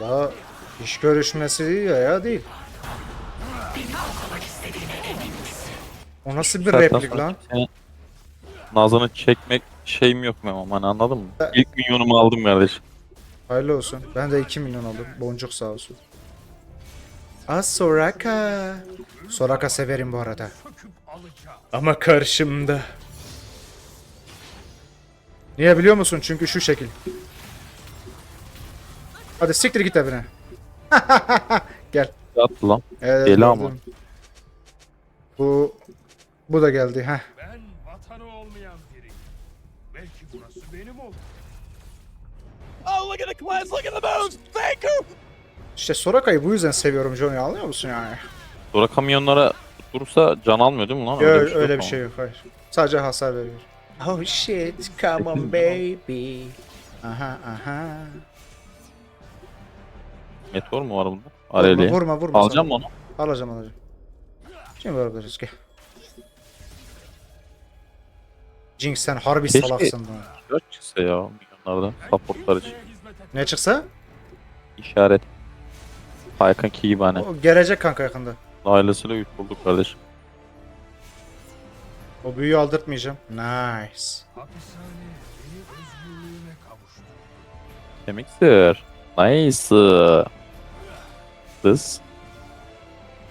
La iş görüşmesi değil ya değil. O nasıl bir Zaten replik lan? Nazını çekmek şeyim yok Memo hani anladın mı? İlk milyonumu aldım kardeşim. Hayırlı olsun. Ben de 2 milyon aldım. Boncuk sağ olsun. Aa Soraka. Soraka severim bu arada. Ama karşımda. Niye biliyor musun? Çünkü şu şekil. Hadi siktir git evine. Gel. Attı lan. Evet, Deli gördüm. ama. Bu bu da geldi. Heh. Ben vatanı olmayan biriyim. Belki burası benim olur. Oh, look at the class, look at the moves! Thank you! İşte Soraka'yı bu yüzden seviyorum Johnny anlıyor musun yani? Sonra kamyonlara tutturursa can almıyor değil mi lan? Yok öyle, yok bir ama. şey yok hayır. Sadece hasar veriyor. Oh shit, come on baby. Aha aha. Meteor mu var bunda? Vurma Areli. vurma vurma. Alacağım sana. mı onu? Alacağım alacağım. Şimdi vurabiliriz gel. Jinx sen harbi Keşke- salaksın lan. 4 çıksa ya milyonlardan supportlar için. Ne çıksa? İşaret. Hakan ki gibi hani. O gelecek kanka yakında. Ailesiyle 3 bulduk kardeşim. O büyüyü aldırtmayacağım. Nice. Kemiktir. Nice. Kız.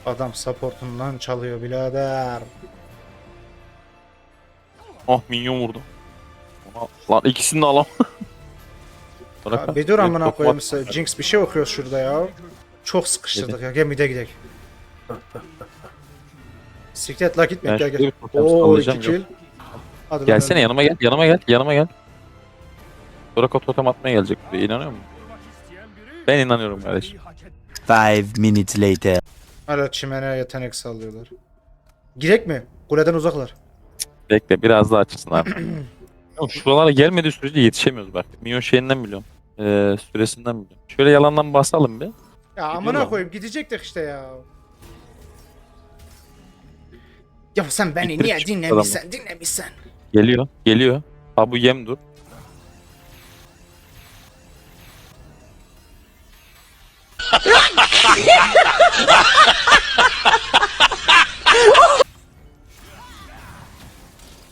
Adam supportundan çalıyor birader. Oh minyon vurdu. Ona- Lan ikisini de alam. Ya bir dur amına koyayım size. Jinx bir şey okuyor şurada ya. Çok sıkıştırdık ya. Gel mide gidelim. Siklet la gitme Ben gel şurada gel. bir totem Oo iki kill. Hadi Gelsene bakalım. yanıma gel. Yanıma gel. Yanıma gel. Soraka totem atmaya gelecek buraya. İnanıyor musun? Ben inanıyorum kardeşim. Five minutes later. Hala çimene yetenek sallıyorlar. Girek mi? Kuleden uzaklar. Bekle biraz daha açılsın abi. Yok, şuralara gelmediği sürece yetişemiyoruz bak. Minyon şeyinden biliyorum. Ee, süresinden biliyorum. Şöyle yalandan basalım bir. Ya amına Gidiyorlar. koyayım gidecektik işte ya. Ya sen beni Bitirip niye çıktı dinlemişsen dinlemişsen. Geliyor. Geliyor. Ha bu yem dur.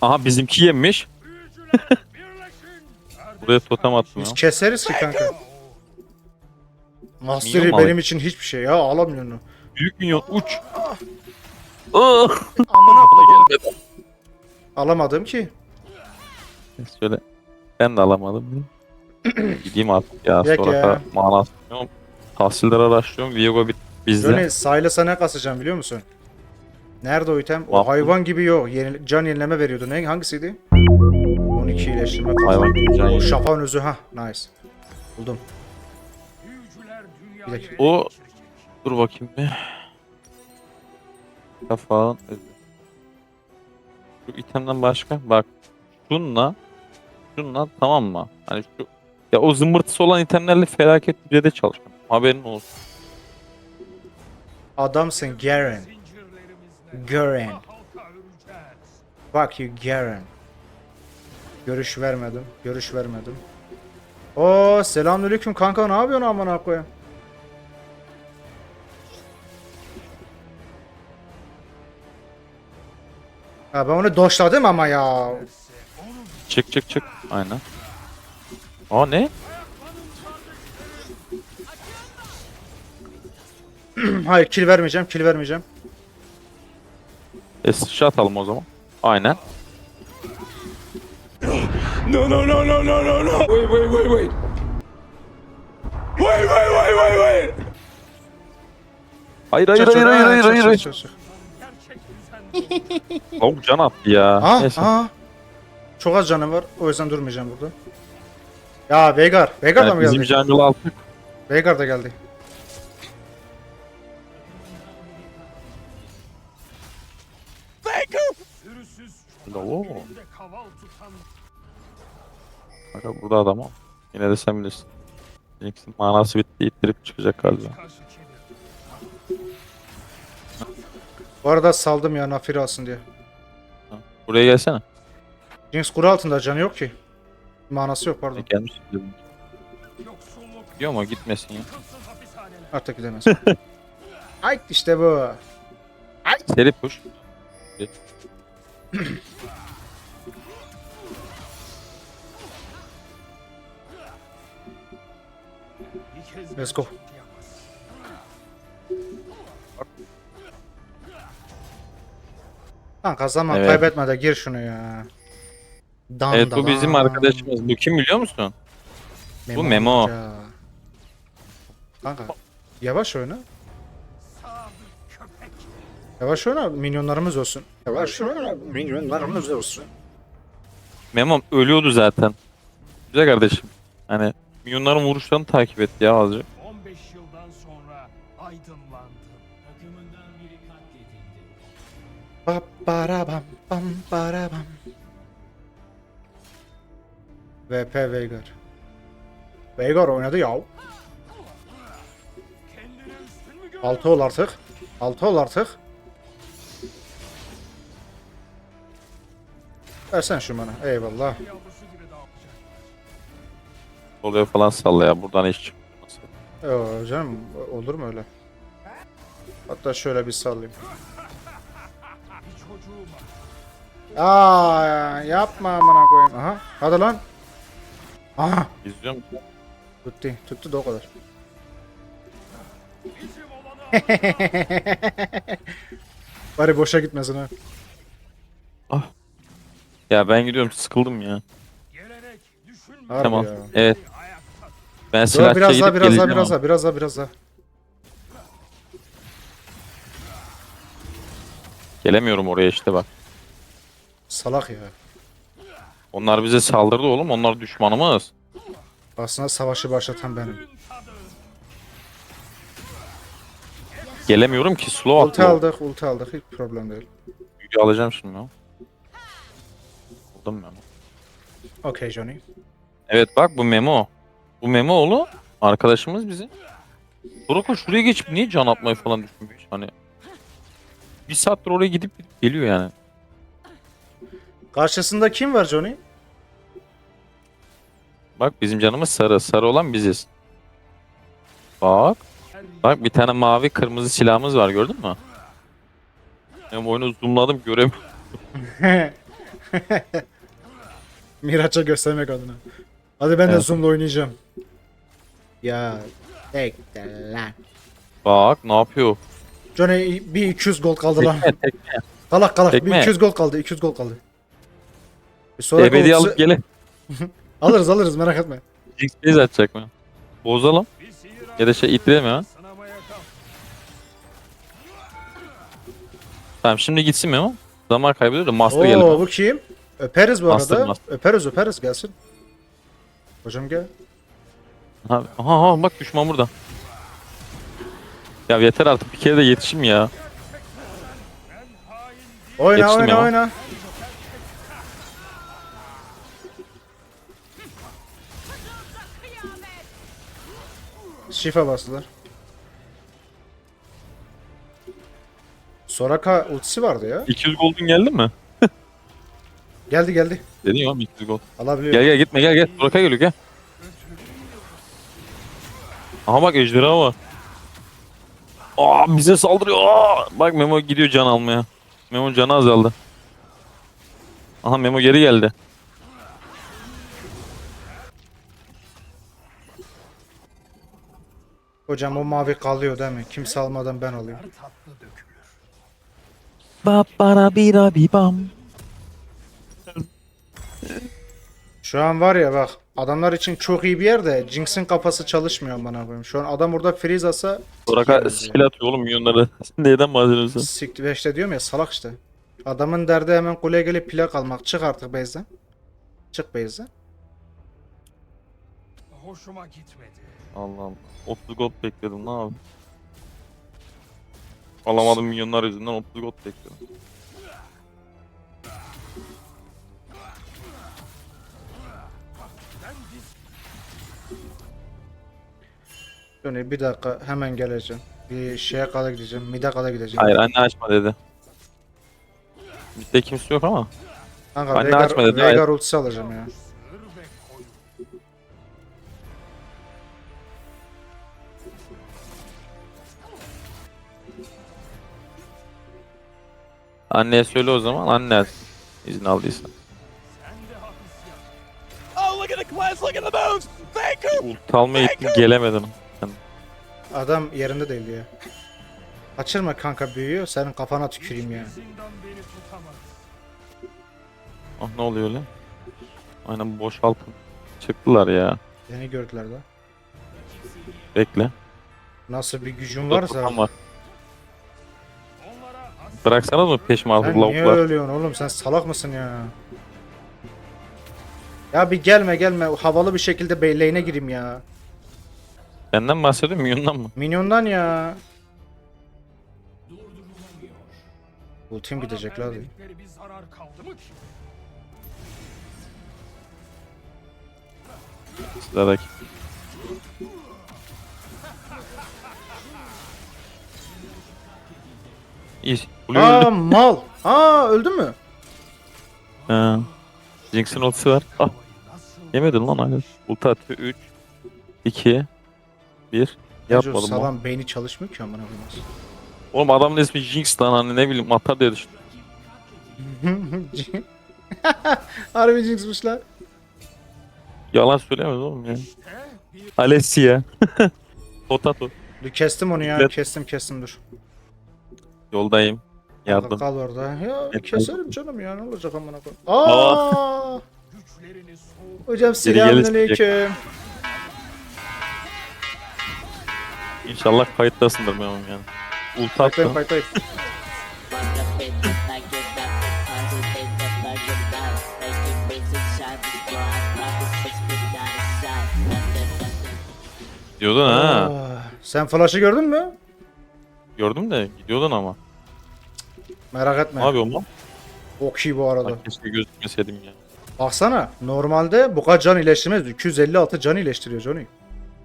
Aha bizimki yemiş. Buraya totem attım ya. Biz keseriz ki kanka. Mastery Minyon benim için hiçbir şey ya alamıyorum onu. Büyük minyon uç. Amına Bana gelmedi. Alamadım ki. Şöyle ben de alamadım. Gideyim artık ya. Yak Sonra ya. manası yok. Tahsildar araştırıyorum. Viego bit bizde. Johnny Silas'a ne kasacağım biliyor musun? Nerede o item? O hayvan gibi yok. Yeni, can yenileme veriyordu. Ne? Hangisiydi? 12 iyileştirme. Hayvan gibi can O yenileme. şafağın özü ha. Nice. Buldum. Bir dakika. O dur bakayım bir. Kafağın özü. Şu itemden başka bak. Şunla şunla tamam mı? Hani şu ya o zımbırtısı olan itemlerle felaket düzeyde çalışma. Haberin olsun. Adamsın Garen. Garen. Fuck you Garen. Görüş vermedim. Görüş vermedim. Oo selamünaleyküm kanka ne yapıyorsun amına koyayım? Ha ben onu doşladım ama ya. Çık çık çık. Aynen. Aa ne? Hayır kill vermeyeceğim, kill vermeyeceğim. E sıçra atalım o zaman. Aynen. No, no, no, no, no, no, no! Wait, wait, wait, wait! Wait, wait, wait, wait, wait! Hayır hayır hayır hayır ha, hayır hayır. hayır. Tavuk can attı ya. Aa, Neyse. aa. Çok az canım var. O yüzden durmayacağım burada. Ya Veigar. Veigar da mı bizim geldi? jungle altık. Veigar da geldi. Pürüzsüz Oo. elinde kaval tutan Kanka burada adam o. Yine de sen bilirsin. Jinx'in manası bitti. ittirip çıkacak galiba. Bu arada saldım ya Nafiri alsın diye. Buraya gelsene. Jinx kuru altında canı yok ki. Manası yok pardon. Gelmiş. dedim. Yoksulluk, Diyor ama gitmesin ya. Artık gidemez. Ay işte bu. Seri push. Let's go. Kanka zaman Evet. kaybetme de gir şunu ya. Dan Evet bu bizim arkadaşımız. Bu kim biliyor musun? Bu Memo. Kanka yavaş oyna. Yavaş oyna minyonlarımız olsun. Memom ölüyordu zaten. Güzel kardeşim. Hani milyonların vuruşlarını takip et ya azıcık. 15 yıldan sonra aydınlandım. Takımından biri katledildi. Bam bam bara bam. VP Veigar. Veigar oynadı ya. Üstün mü? 6 ol artık. 6 ol artık. Versen şu bana. Eyvallah. Oluyor falan salla ya buradan hiç çıkmaz. Yo canım olur mu öyle? Hatta şöyle bir sallayayım. Aa yapma amına koyayım. Aha hadi lan. Aha İzliyor musun? tuttu. Tuttu da o kadar. Bari boşa gitmesin ha. Ya ben gidiyorum sıkıldım ya. Harbi tamam. ya. Evet ben silahçıya biraz daha biraz daha biraz daha biraz daha biraz daha. Gelemiyorum oraya işte bak. Salak ya. Onlar bize saldırdı oğlum. Onlar düşmanımız. Aslında savaşı başlatan benim. Gelemiyorum ki slow Ulti atıyor. aldık, ulti aldık. Hiç problem değil. Yüce alacağım şimdi ya. Aldım Memo. Okey Johnny. Evet bak bu Memo. Bu Memo oğlu arkadaşımız bizim. Doroko şuraya geçip niye can atmayı falan düşünmüş hani. Bir saattir oraya gidip gidip geliyor yani. Karşısında kim var Johnny? Bak bizim canımız sarı. Sarı olan biziz. Bak. Bak bir tane mavi kırmızı silahımız var gördün mü? Ben oyunu zoomladım göremiyorum. Miraç'a göstermek adına. Hadi ben de Evet. zoom'la oynayacağım. Ya bekle lan. Bak ne yapıyor? Johnny bir 200 gol kaldı lan. Tekme tekme. Kalak kalak bir Tekme. 200 gol kaldı 200 gol kaldı. Bir sonraki Ebedi ultisi- alıp gele. alırız alırız merak etme. Jinx atacak mı? Bozalım. Ya da şey. Sınamaya kal. Tamam şimdi gitsin mi o? Zaman kaybediyor da Master geldi. Oo bu kim? Öperiz bu arada. Öperiz öperiz gelsin. Hocam gel. Ha, aha, aha bak düşman burada. Ya yeter artık bir kere de yetişim ya. Oyna Yetiştim oyna ya. oyna. Şifa bastılar. Soraka ultisi vardı ya. 200 golden geldi mi? Geldi geldi. Dedin ya 200 gol. Alabiliyor. Gel gel gitme gel gel. Burak'a geliyor gel. Aha bak ejderha var. Aa bize saldırıyor. Aa! Bak Memo gidiyor can almaya. Memo canı azaldı. Aha Memo geri geldi. Hocam o mavi kalıyor değil mi? Kimse almadan ben alıyorum. Babara bira bibam. Şu an var ya bak adamlar için çok iyi bir yerde Jinx'in kafası çalışmıyor bana koyayım. Şu an adam burada freeze asa ya. skill atıyor oğlum milyonları. Neyden bahsediyorsun? Siktir ve işte diyorum ya salak işte. Adamın derdi hemen kuleye gelip plak almak. Çık artık base'den. Çık base'den. Hoşuma gitmedi. Allah Allah. 30 gold bekledim ne yapayım? Alamadım milyonlar yüzünden 30 gold bekledim. Dönüyor bir dakika hemen geleceğim. Bir şeye kadar gideceğim. Mide kadar gideceğim. Hayır anne açma dedi. Bizde kimse yok ama. Kanka anne Veigar, açma dedi, Veigar ultisi alacağım ya. Anneye söyle o zaman anne izin aldıysa. Oh, look at the class. Look at the moves. Thank you. Ult almaya gittim gelemedim. Adam yerinde değil ya. Kaçırma kanka büyüyor. Senin kafana tüküreyim ya. Ah ne oluyor öyle? Aynen boşaltın. Çıktılar ya. Beni gördüler de. Bekle. Nasıl bir gücün varsa. as Bıraksanız mı peşime artık Sen niye ölüyorsun oğlum? Sen salak mısın ya? Ya bir gelme gelme. Havalı bir şekilde beyleğine gireyim ya. Benden mi bahsediyorsun milyondan mı? Minyondan ya. Ultim gidecek lan. verdikleri bir zarar kaldı mı ki? Sıradaki. İyi. Blue Aa öldü. mal. Aa öldü mü? Ha. Jinx'in ultisi var. Ah yemedin lan hala. Ulti atıyor 3 2 1 Yapmadım o. Salam beyni çalışmıyor ki amına koyayım. Oğlum adamın ismi Jinx lan hani ne bileyim atar diye düşündüm. Harbi jinxmişler. Yalan söylemez oğlum ya. Alessia. Potato. Dur kestim onu ya. Evet. Kestim kestim dur. Yoldayım. Yardım. Kal orada. Ya Evet, keserim canım ya ne olacak amına koyayım. Aa! Hocam selamünaleyküm. İnşallah kayıttasındır memem yani. Ulti attı. fightlayın. Diyordun ha. Aa, Sen flash'ı gördün mü? Gördüm de gidiyordun ama. Merak etme. Ne yapıyorsun lan? Çok iyi bu arada. Lan keşke gözükmeseydim ya. Baksana normalde bu kadar can iyileştirmez. 256 can iyileştiriyor Johnny.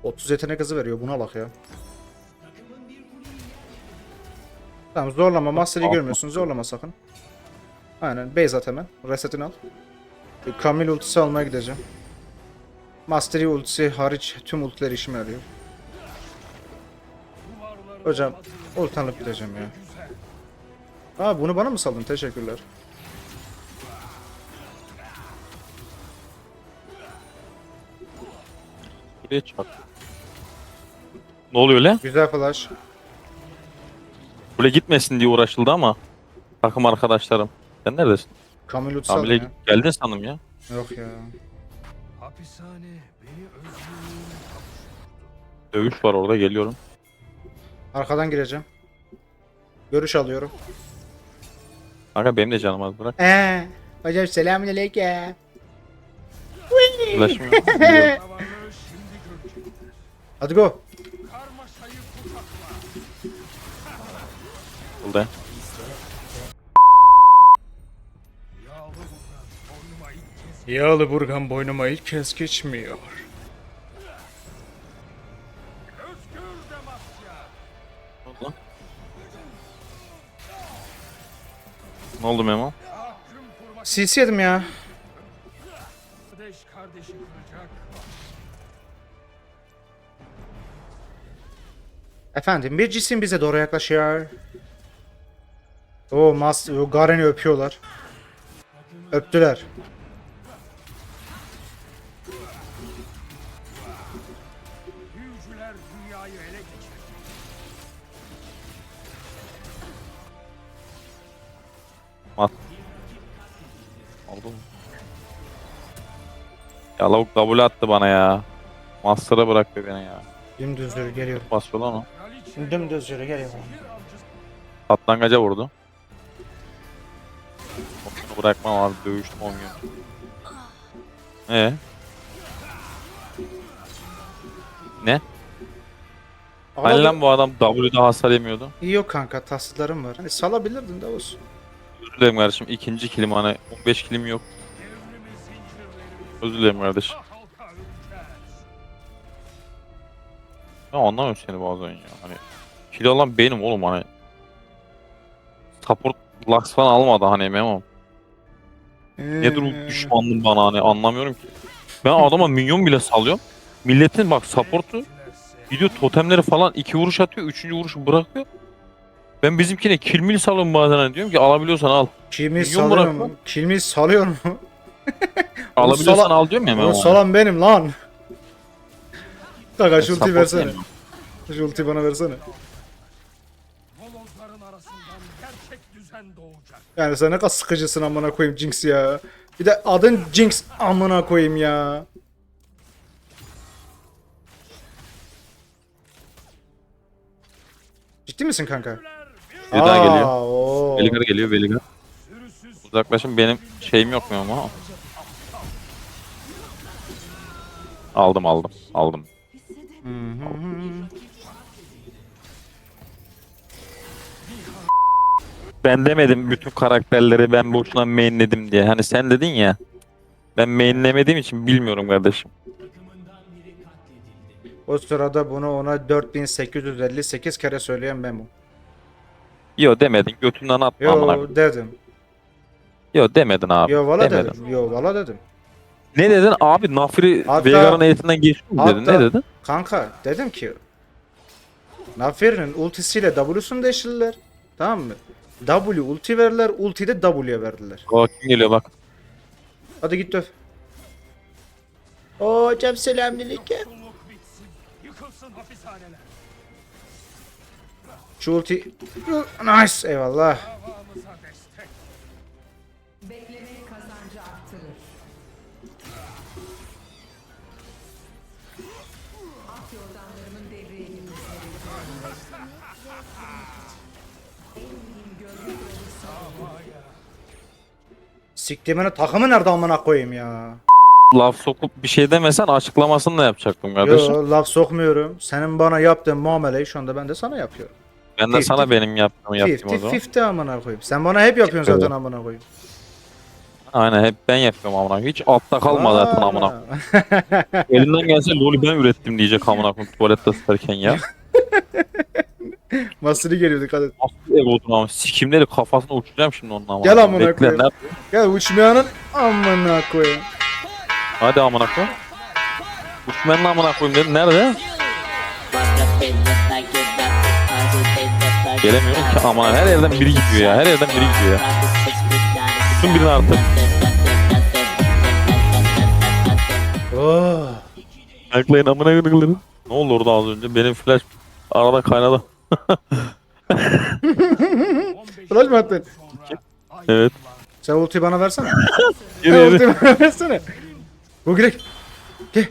30 yetenek hızı veriyor buna bak ya. Tamam zorlama Master'ı görmüyorsun zorlama sakın. Aynen base at hemen. Resetini al. Bir Kamil ultisi almaya gideceğim. Mastery ultisi hariç tüm ultiler işime yarıyor. Hocam ulti alıp gideceğim ya. Aa bunu bana mı saldın? Teşekkürler. Buraya çarp. Ne oluyor öyle? Güzel flash. Buraya gitmesin diye uğraşıldı ama. Takım arkadaşlarım. Sen neredesin? Kamil ultisi aldım Hamile ya. geldin sandım ya. Yok ya. Hapishane beni özgürlüğüne. Dövüş var orada geliyorum. Arkadan gireceğim. Görüş alıyorum. Kanka benim de canım az bırak. Eee. Hocam selamünaleyküm. Şimdi görecekler. Hadi go. Burada. Yağlı burgan boynuma ilk kez geçmiyor. Ne oldu Memo? CC yedim ya. Efendim bir cisim bize doğru yaklaşıyor. O Mas o Garen'i öpüyorlar. Öptüler. Büyücüler dünyayı ele geçirecek. At. Aldım. Ya lavuk double attı bana ya. Master'a bıraktı beni ya. Dümdüz yürü geliyor. Basıyor lan o. Dümdüz yürü geliyor. Patlangaca vurdu. Bırakmam abi dövüştüm olmuyor. Ee? Ne? Hani lan bu adam W'de hasar yemiyordu. İyi yok kanka taslarım var. Hani salabilirdin de olsun. Özür dilerim kardeşim ikinci kilim hani 15 kilim yok. Özür dilerim kardeşim. Ya anlamıyorum seni bazen ya. Hani kilo olan benim oğlum hani. Support Lux falan almadı hani Memo. Nedir o düşmanlığın bana hani anlamıyorum ki. Ben adama minyon bile salıyorum. Milletin bak support'u Gidiyor totemleri falan iki vuruş atıyor. Üçüncü vuruşu bırakıyor. Ben bizimkine kilmil salıyorum bazen hani diyorum ki alabiliyorsan al. Kimi Milyon salıyor bırakma. mu? Kimi salıyor mu? Alabiliyorsan sala- al diyorum ya ben O ona. salan benim lan. Kanka şu ultiyi Support versene. diyeyim. Şu ultiyi bana versene. Yani sen ne kadar sıkıcısın amına koyayım Jinx ya. Bir de adın Jinx amına koyayım ya. Ciddi misin kanka? Bir daha geliyor. oo. Veligar geliyor Veligar. Uzaklaşın benim şeyim yok mu ama? Aldım aldım aldım. Ben demedim bütün karakterleri ben boşuna mainledim diye. Hani sen dedin ya. Ben mainlemediğim için bilmiyorum kardeşim. O sırada bunu ona 4858 kere söyleyen ben bu. Yo demedin götünden atma amına. koyayım. Yo dedim. Yo demedin abi. Yo valla demedin. dedim. Yo valla dedim. Ne dedin abi Nafri Hatta- Veigar'ın eğitiminden geçti mi dedin? hatta- Ne dedin? Kanka dedim ki Nafir'in ultisiyle W'sunu değiştirdiler. Tamam mı? W ulti verdiler, ultiyi de W'ye verdiler. O kim geliyor bak. Hadi git döv. Oo hocam selamünaleyküm. Şu ulti... Nice eyvallah. Siktimini takımı nerede amına koyayım ya? Laf sokup bir şey demesen açıklamasını da yapacaktım kardeşim. Yo laf sokmuyorum. Senin bana yaptığın muameleyi şu anda ben de sana yapıyorum. ben de fifty- sana benim yaptığımı yapayım o Fifty zaman. fifty amına koyayım. Sen bana hep yapıyorsun zaten amına koyayım. Aynen hep ben yapıyorum amına. koyayım. Hiç altta kalma zaten amına. Aa. Elinden gelse LoL'ü ben ürettim diyecek amına koyayım tuvalette sıkarken ya. Masını geliyor dikkat et. Nasıl ev oldun ama sikimleri kafasına uçuracağım şimdi onun amına. Gel amına Bekle, koyayım. Gel uçmayanın amına koyayım. Hadi amına koyayım. Uçmanın amına koyayım dedi. Nerede? Gelemiyorum ki amına. Her yerden biri gidiyor ya. Her yerden biri gidiyor ya. Tutun birini artık. Oh. Ayaklayın amına koyayım. Ne oldu orada az önce? Benim flash arada kaynadı. 15 Flash mı attın? Evet. Sen ultiyi bana versene. Yürü Sen yürü. ultiyi bana versene. Bu girek. Gel.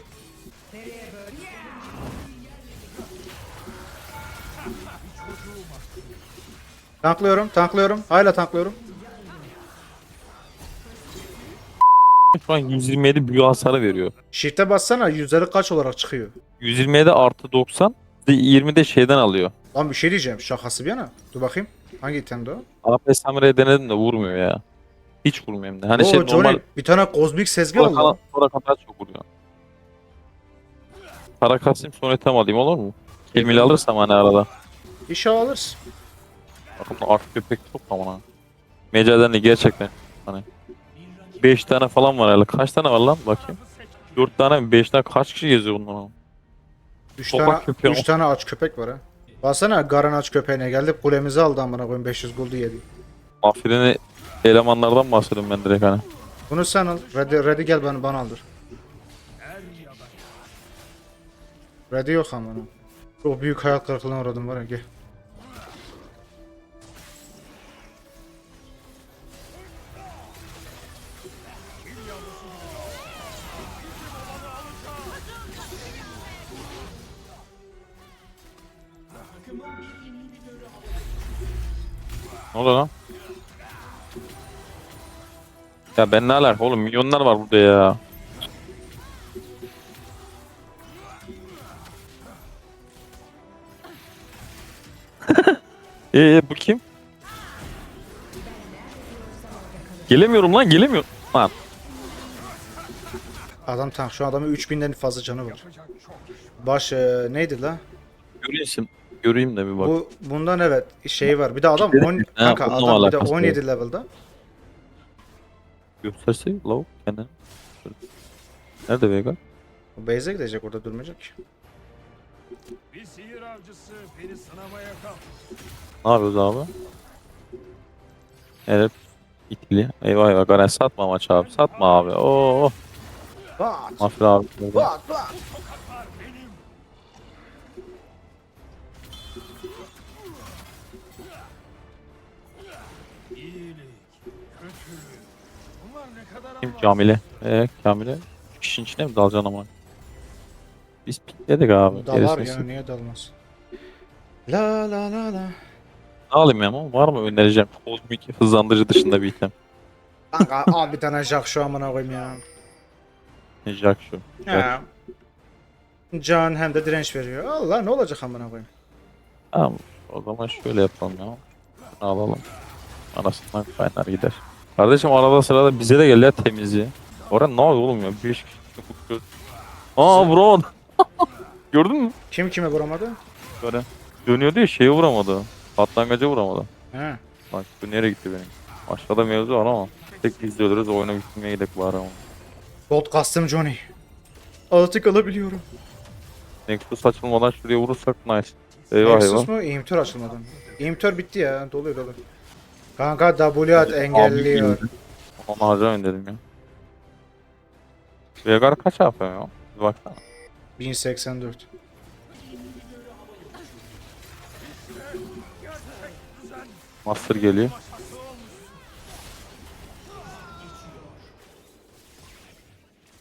Tanklıyorum, tanklıyorum. Hala tanklıyorum. Şu an 127 büyü hasarı veriyor. Shift'e bassana yüzleri kaç olarak çıkıyor? 127 artı 90 20 de şeyden alıyor. Lan bir şey diyeceğim şakası bir yana. Dur bakayım. Hangi itemde o? AP Samurai denedim de vurmuyor ya. Hiç vurmuyor hem de. Hani Oo, şey Johnny normal bir tane kozmik sezgi sonra kana, lan. sonra kana çok vuruyor. Para kasayım sonra item alayım olur mu? Kemili alırsam hani arada. İnşallah alırsın. Bakın artık köpek çok ama. Meceden de gerçekten hani 5 tane falan var herhalde. Kaç tane var lan bakayım. 4 tane mi 5 tane kaç kişi geziyor bunlar? 3 Sokak tane, köpeği üç ama. tane aç köpek var ha. Baksana Garan aç köpeğine geldi kulemizi aldı amına koyayım 500 gold'u yedi. Mafyeni elemanlardan bahsediyorum ben direkt hani. Bunu sen al. Ready, ready gel bana, bana aldır. Ready yok amına. Çok büyük hayal kırıklığına uğradım var ya gel. Ne oluyor lan? Ya ben ne alaka oğlum milyonlar var burada ya. Eee bu kim? Gelemiyorum lan gelemiyorum. Lan Adam tank şu adamın 3000'den fazla canı var. Baş e, neydi la? göreyim, göreyim de bir bak. Bu bundan evet şey var. Bir de adam 10 Ha, kanka bununla adam bir de alakası 17 level'da. Gösterse lavuk kendini. Nerede Vega? Bu base'e gidecek orada durmayacak. Bir sihir avcısı beni sınamaya kalk. Ne yapıyoruz abi? Evet. İtili. Eyvah eyvah. Garen satma maç abi. Satma abi. Oo. Bat. Mafya abi. Bat bat. Kim. Kamil'e? Ee Kamil'e? İşin içine mi dalacaksın ama? Biz pikledik abi. Dalar Gerisini ya sil- niye dalmaz? La la la la. Ne alayım ya ama var mı önereceğim? Kozmik hızlandırıcı dışında bir item. Kanka al bir tane Jack şu amına koyayım ya. Jack şu. Ha. Can hem de direnç veriyor. Allah ne olacak amına koyayım. Tamam. O zaman şöyle yapalım ya. Alalım. Arasından kaynar gider. Kardeşim arada sırada bize de gel ya temizliği. Orhan ne oluyor oğlum ya? Bir iş Aa vuramadı. Gördün mü? Kim kimi vuramadı? Böyle dönüyordu ya şeye vuramadı. Patlangaca vuramadı. He. Bak bu nereye gitti benim? Aşağıda mevzu var ama. Tek izliyoruz oyuna bitirmeye gidelim bari ama. Gold custom Johnny. Artık alabiliyorum. Nexus açılmadan şuraya vurursak nice. Eyvah eyvah. Nexus mu? İmtör açılmadı. İmtör bitti ya. Doluyor dolu. Kanka W at engelliyor. Onu harcamayın dedim ya. Veigar kaç AP ya? Bir baksana. 1084. Master geliyor.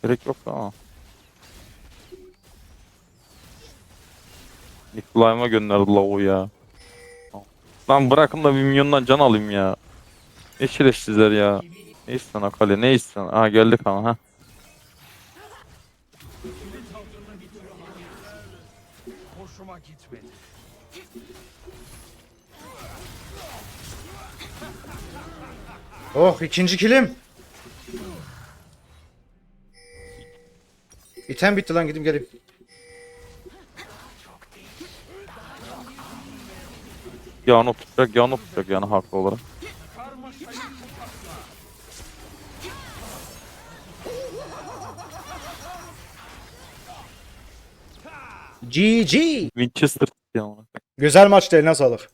Gerek yok ama. Nikolai'ma gönderdi lavu ya. Lan bırakın da bir milyondan can alayım ya. Ne şerefsizler ya. Ne istiyorsun Akali ne istiyorsun? Ha geldik ama ha. Hoşuma gitmedi. Oh ikinci kilim. İtem bitti lan gidip geleyim. Yağını tutacak yağını tutacak yani haklı olarak. GG. Winchester yani. Güzel maçtı eline sağlık.